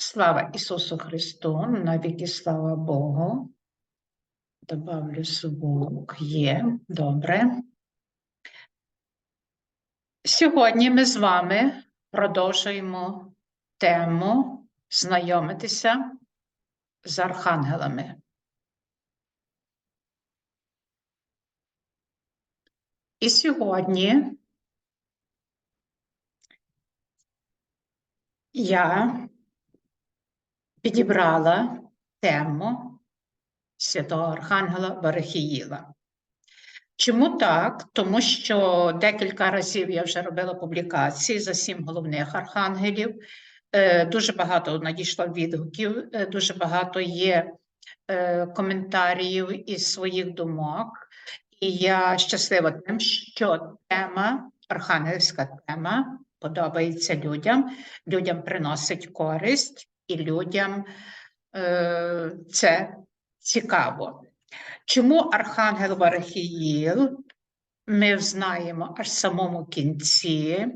Слава Ісусу Христу, навіки слава Богу. Добавлю звук. Є, добре. Сьогодні ми з вами продовжуємо тему знайомитися з архангелами. І сьогодні я підібрала тему святого Архангела Варахіїла. Чому так? Тому що декілька разів я вже робила публікації за сім головних архангелів. Е, Дуже багато надійшло відгуків, е, дуже багато є е, коментарів із своїх думок. І я щаслива тим, що тема, архангельська тема, подобається людям, людям приносить користь і людям е, це цікаво. Чому Архангел Варахіїл? Ми знаємо аж в самому кінці,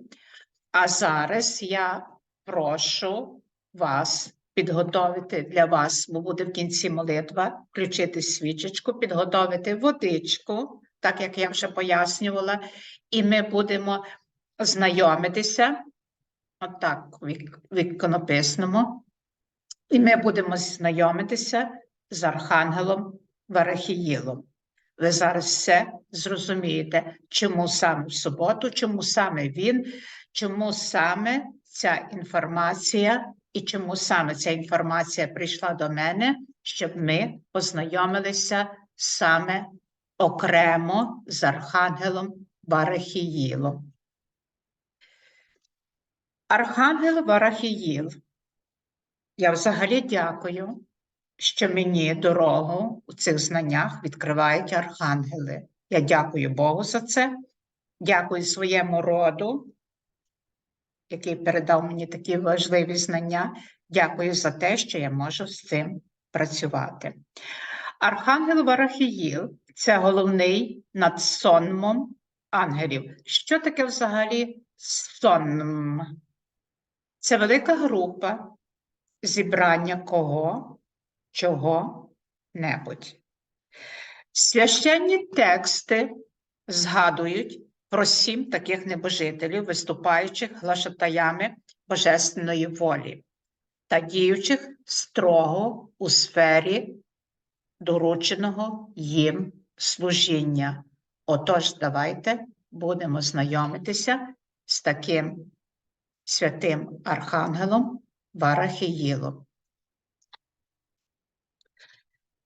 а зараз я прошу вас підготовити для вас, бо буде в кінці молитва, включити свічечку, підготовити водичку, так як я вже пояснювала, і ми будемо знайомитися, отак, в віконописному, і ми будемо знайомитися з Архангелом Варахіїлом. Ви зараз все зрозумієте, чому саме в суботу, чому саме він, чому саме ця інформація і чому саме ця інформація прийшла до мене, щоб ми познайомилися саме окремо з Архангелом Варахіїлом. Архангел Варахіїл. Я взагалі дякую, що мені дорогу у цих знаннях відкривають архангели. Я дякую Богу за це. Дякую своєму роду, який передав мені такі важливі знання. Дякую за те, що я можу з цим працювати. Архангел Варахіїл це головний над сонмом ангелів. Що таке взагалі сонм? Це велика група зібрання кого, чого-небудь. Священні тексти згадують про сім таких небожителів, виступаючих глашатаями божественної волі та діючих строго у сфері дорученого їм служіння. Отож, давайте будемо знайомитися з таким святим архангелом Варахіїлом.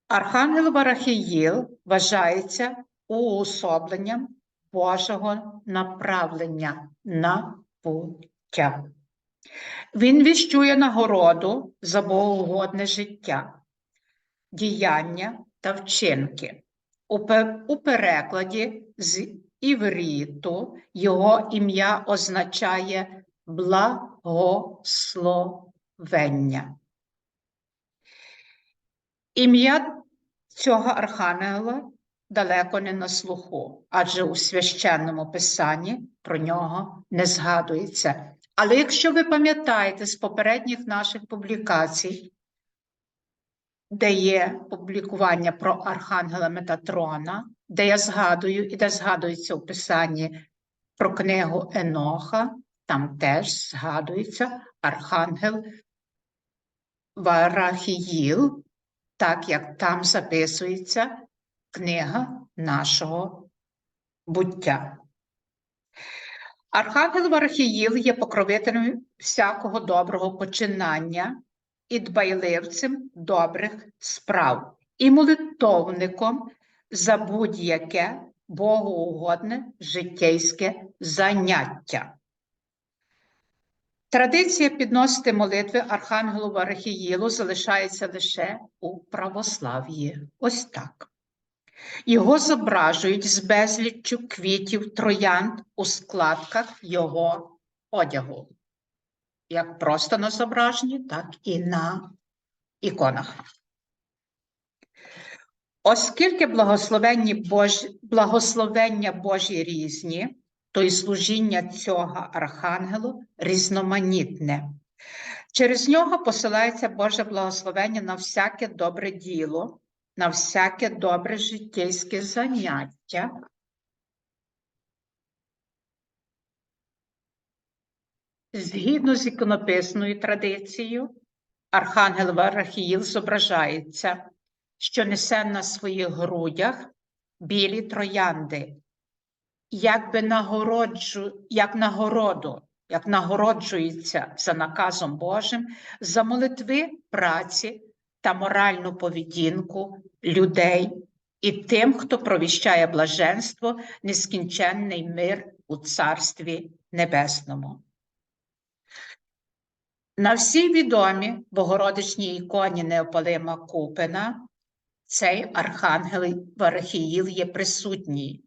Архангел Варахіїл вважається уособленням Божого направлення на пуття. Він віщує нагороду за богоугодне життя, діяння та вчинки. У перекладі з івріту його ім'я означає благословення. Ім'я цього архангела далеко не на слуху, адже у священному писанні про нього не згадується. Але якщо ви пам'ятаєте з попередніх наших публікацій, де є публікування про Архангела Метатрона, де я згадую і де згадується у писанні про книгу Еноха, там теж згадується Архангел Варахіїл, так як там записується книга нашого буття. Архангел Варахіїл є покровителем всякого доброго починання і дбайливцем добрих справ, і молитовником за будь-яке богоугодне життєйське заняття. Традиція підносити молитви Архангелу Варахіїлу залишається лише у православ'ї. Ось так. Його зображують з безліччю квітів троянд у складках його одягу, як просто на зображенні, так і на іконах. Оскільки благословення Божі, благословення Божі різні, то й служіння цього архангелу різноманітне. Через нього посилається Боже благословення на всяке добре діло, на всяке добре життєйське заняття. Згідно з іконописною традицією, Архангел Варахіїл зображається, що несе на своїх грудях білі троянди, якби нагороджу, як нагороду, як нагороджується за наказом Божим за молитви, праці та моральну поведінку людей і тим, хто провіщає блаженство, нескінченний мир у Царстві Небесному. На всій відомій Богородичній іконі Неопалима Купина цей архангел Варахіїл є присутній.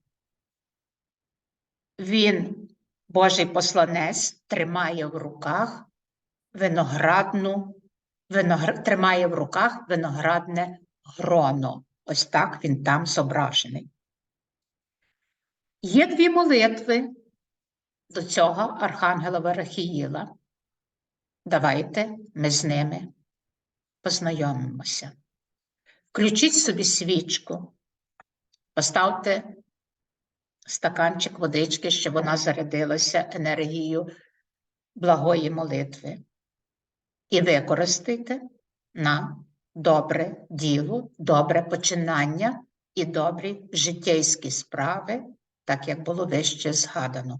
Він, Божий посланець, тримає в руках виноградну, виногр... тримає в руках виноградне гроно. Ось так він там зображений. Є дві молитви до цього архангела Варахіїла. Давайте ми з ними познайомимося. Включіть собі свічку, поставте стаканчик водички, щоб вона зарядилася енергією благої молитви. І використайте на добре діло, добре починання і добрі життєйські справи, так як було вище згадано.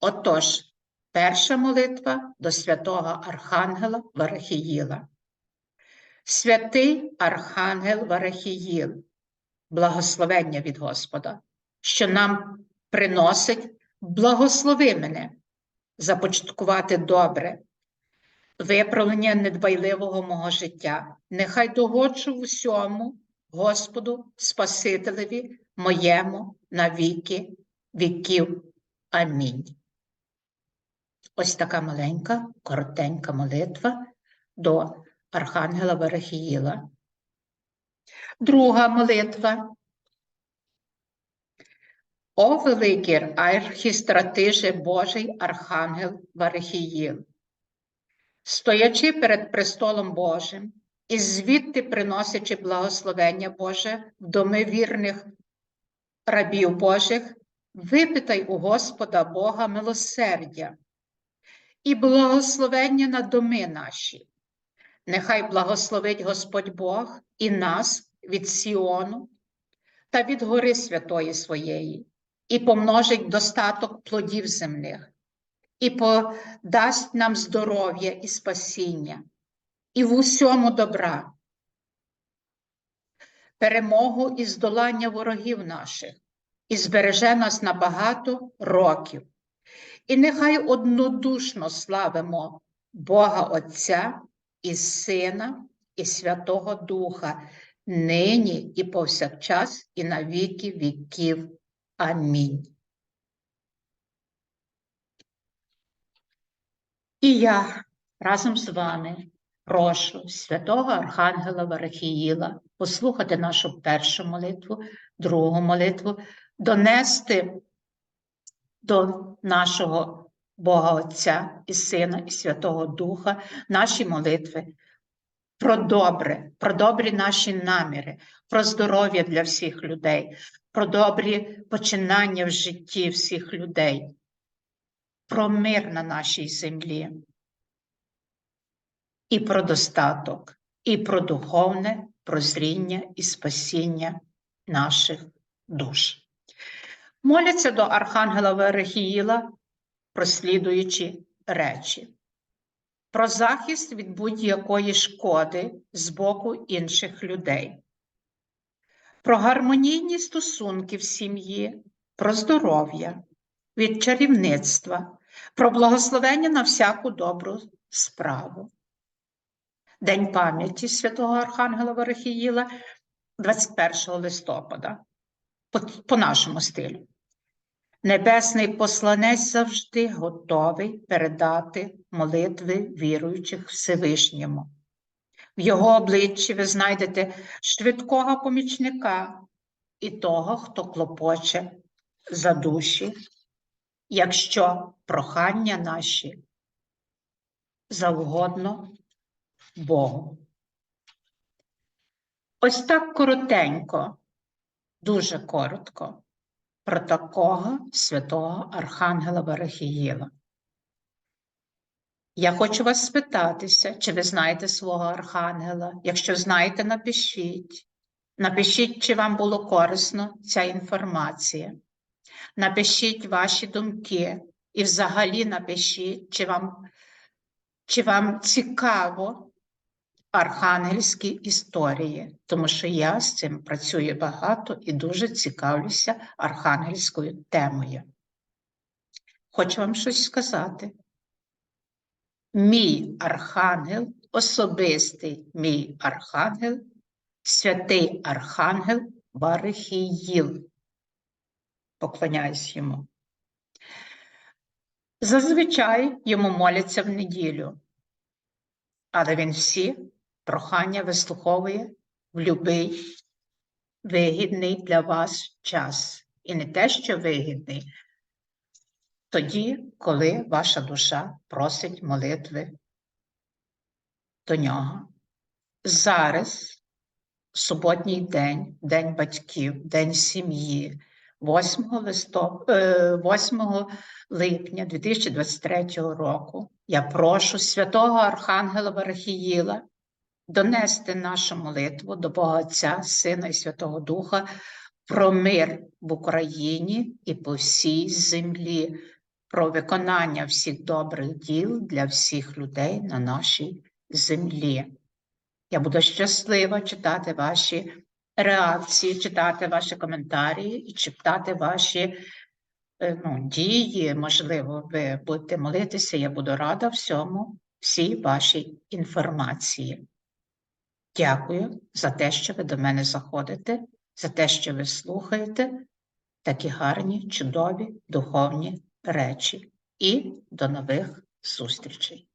Отож, перша молитва до святого Архангела Варахіїла. Святий Архангел Варахіїл, благословення від Господа, що нам приносить благослови мене, започаткувати добре, виправлення недбайливого мого життя. Нехай догоджу в усьому Господу, Спасителеві моєму на віки віків. Амінь. Ось така маленька, коротенька молитва до Архангела Варахіїла. Друга молитва. О великий архістратиже Божий Архангел Варахіїл, стоячи перед престолом Божим і звідти приносячи благословення Боже в доми вірних рабів Божих, випитай у Господа Бога милосердя і благословення на доми наші. Нехай благословить Господь Бог і нас від Сіону та від гори святої своєї, і помножить достаток плодів земних, і подасть нам здоров'я і спасіння, і в усьому добра, перемогу і здолання ворогів наших, і збереже нас на багато років. І нехай однодушно славимо Бога Отця і Сина, і Святого Духа, нині і повсякчас, і на віки віків. Амінь. І я разом з вами прошу святого Архангела Варахіїла послухати нашу першу молитву, другу молитву, донести до нашого Бога Отця і Сина, і Святого Духа наші молитви про добре, про добрі наші наміри, про здоров'я для всіх людей, про добрі починання в житті всіх людей, про мир на нашій землі, і про достаток, і про духовне прозріння і спасіння наших душ. Моляться до Архангела Верехіїла прослідуючі речі. Про захист від будь-якої шкоди з боку інших людей, про гармонійні стосунки в сім'ї, про здоров'я, від чарівництва, про благословення на всяку добру справу. День пам'яті святого Архангела Верехіїла 21 листопада по, по нашому стилю. Небесний посланець завжди готовий передати молитви віруючих Всевишньому. В його обличчі ви знайдете швидкого помічника і того, хто клопоче за душі, якщо прохання наші завгодно Богу. Ось так коротенько, дуже коротко, про такого святого Архангела Варахіїла. Я хочу вас спитатися, чи ви знаєте свого Архангела? Якщо знаєте, напишіть. Напишіть, чи вам було корисно ця інформація. Напишіть ваші думки і взагалі напишіть, чи вам, чи вам цікаво архангельські історії, тому що я з цим працюю багато і дуже цікавлюся архангельською темою. Хочу вам щось сказати. Мій архангел, особистий мій архангел, святий архангел Барихіїл. Поклоняюсь йому. Зазвичай йому моляться в неділю, але він всі прохання вислуховує в будь-який вигідний для вас час. І не те, що вигідний, тоді, коли ваша душа просить молитви до нього. Зараз суботній день, День батьків, День сім'ї, 8, листоп... е, 8 липня 2023 року я прошу святого Архангела Варахіїла донести нашу молитву до Бога Отця, Сина і Святого Духа про мир в Україні і по всій землі, про виконання всіх добрих діл для всіх людей на нашій землі. Я буду щаслива читати ваші реакції, читати ваші коментарі і читати ваші е, ну, дії. Можливо, ви будете молитися, я буду рада всьому, всій вашій інформації. Дякую за те, що ви до мене заходите, за те, що ви слухаєте такі гарні, чудові духовні речі. І до нових зустрічей.